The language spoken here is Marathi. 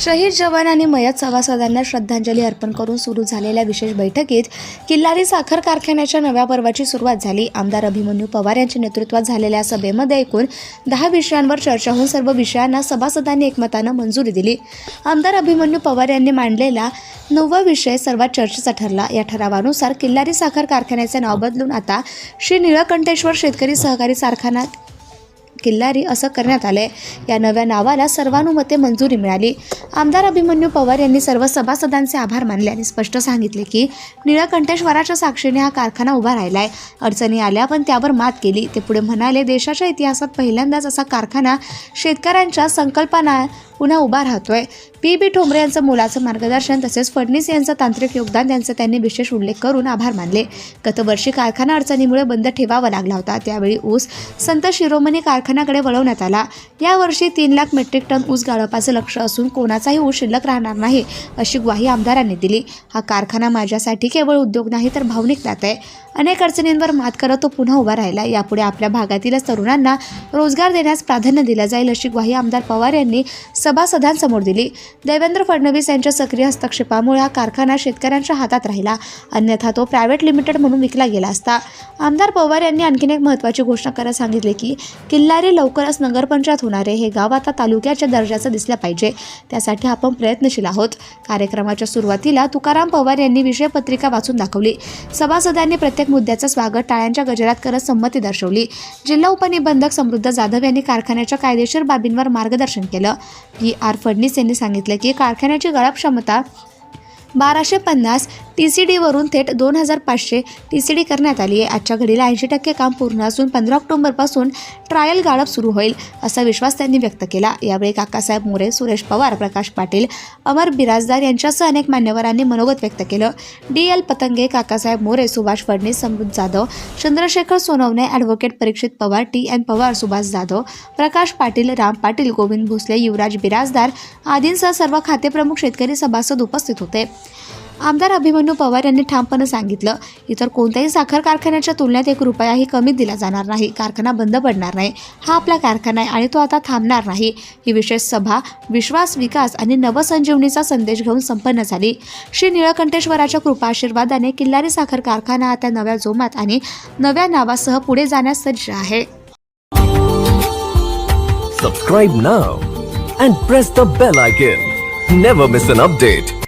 शहीद जवान आणि मयत सभासदांना श्रद्धांजली अर्पण करून सुरू झालेल्या विशेष बैठकीत किल्लारी साखर कारखान्याच्या नव्या पर्वाची सुरुवात झाली. आमदार अभिमन्यू पवार यांच्या नेतृत्वात झालेल्या सभेमध्ये एकूण दहा विषयांवर चर्चा होऊन सर्व विषयांना सभासदांनी एकमतानं मंजुरी दिली. आमदार अभिमन्यू पवार यांनी मांडलेला नववा विषय सर्वात चर्चेचा ठरला. या ठरावानुसार किल्लारी साखर कारखान्याचे नाव बदलून आता श्री निळकंठेश्वर शेतकरी सहकारी कारखाना किल्लारी असं करण्यात आले या नव्या नावाला सर्वानुमते मंजुरी मिळाली. आमदार अभिमन्यू पवार यांनी सर्व सभासदांचे आभार मानले आणि स्पष्ट सांगितले की निळकंठेश्वराच्या साक्षीने हा कारखाना उभा राहिलाय. अडचणी आल्या पण त्यावर मात केली. ते पुढे म्हणाले देशाच्या इतिहासात पहिल्यांदाच असा कारखाना शेतकऱ्यांच्या संकल्पना पुन्हा उभा राहतोय. पी. बी. ठोंबरे यांचं मुलाचं मार्गदर्शन तसेच फडणीस यांचं तांत्रिक योगदान त्यांचा त्यांनी विशेष उल्लेख करून आभार मानले. गतवर्षी कारखाना अडचणीमुळे बंद ठेवावा लागला होता. त्यावेळी ऊस संत शिरोमणी कारखान्याकडे वळवण्यात आला. यावर्षी तीन लाख मेट्रिक टन ऊस गाळपाचं लक्ष असून कोणाचाही ऊस शिल्लक राहणार नाही अशी ग्वाही आमदारांनी दिली. हा कारखाना माझ्यासाठी केवळ उद्योग नाही तर भावनिक नातं आहे. अनेक अडचणींवर मात करत तो पुन्हा उभा राहिला. यापुढे आपल्या भागातीलच तरुणांना रोजगार देण्यास प्राधान्य दिलं जाईल अशी ग्वाही आमदार पवार यांनी सभासदांसमोर दिली. देवेंद्र फडणवीस यांच्या सक्रिय हस्तक्षेपामुळे हा कारखाना शेतकऱ्यांच्या हातात राहिला. अन्यथा तो प्रायव्हेट लिमिटेड म्हणून विकला गेला असता. आमदार पवार यांनी आणखीन एक महत्त्वाची घोषणा करत सांगितले की किल्लारी लवकरच नगरपंचायत होणार आहे. हे गाव आता तालुक्याच्या दर्जाचं दिसलं पाहिजे. त्यासाठी आपण प्रयत्नशील आहोत. कार्यक्रमाच्या सुरुवातीला तुकाराम पवार यांनी विषयपत्रिका वाचून दाखवली. सभासदांनी प्रत्येक मुद्द्याचं स्वागत टाळ्यांच्या गजरात करत संमती दर्शवली. जिल्हा उपनिबंधक समृद्ध जाधव यांनी कारखान्याच्या कायदेशीर बाबींवर मार्गदर्शन केलं. पी आर फडणीस यांनी सांगितलं की कारखान्याची गळप क्षमता बाराशे पन्नास टी सी डीवरून थेट दोन हजार पाचशे टी सी डी करण्यात आली आहे. आजच्या घडीला ऐंशी टक्के काम पूर्ण असून पंधरा ऑक्टोबरपासून ट्रायल गाळप सुरू होईल असा विश्वास त्यांनी व्यक्त केला. यावेळी काकासाहेब मोरे सुरेश पवार प्रकाश पाटील अमर बिराजदार यांच्यासह अनेक मान्यवरांनी मनोगत व्यक्त केलं. D L Patange Kakasaheb More Subhash Phadnis Samruddh Jadhav Chandrashekhar Sonawane advocate Parikshit Pawar T N Pawar Subhash Jadhav Prakash Patil Ram Patil Govind Bhosale Yuvraj Birajdar आदींसह सर्व खातेप्रमुख शेतकरी सभासद उपस्थित होते. आमदार अभिमन्यू पवार यांनी ठामपणे सांगितलं इतर कोणत्याही साखर कारखान्याच्या तुलनेत एक रुपयाही कमी दिला जाणार नाही कारखाना बंद पडणार नाही हा आपला कारखाना आहे आणि तो आता थांबणार नाही ही विशेष सभा विश्वास विकास आणि नवसंजीवनीचा संदेश घेऊन संपन्न झाली श्री निळकंठेश्वराच्या कृपा आशीर्वादाने किल्लारी साखर कारखाना आता नव्या जोमात आणि नव्या नावासह पुढे जाण्यास सज्ज आहे Subscribe now and press the bell icon. Never miss an update.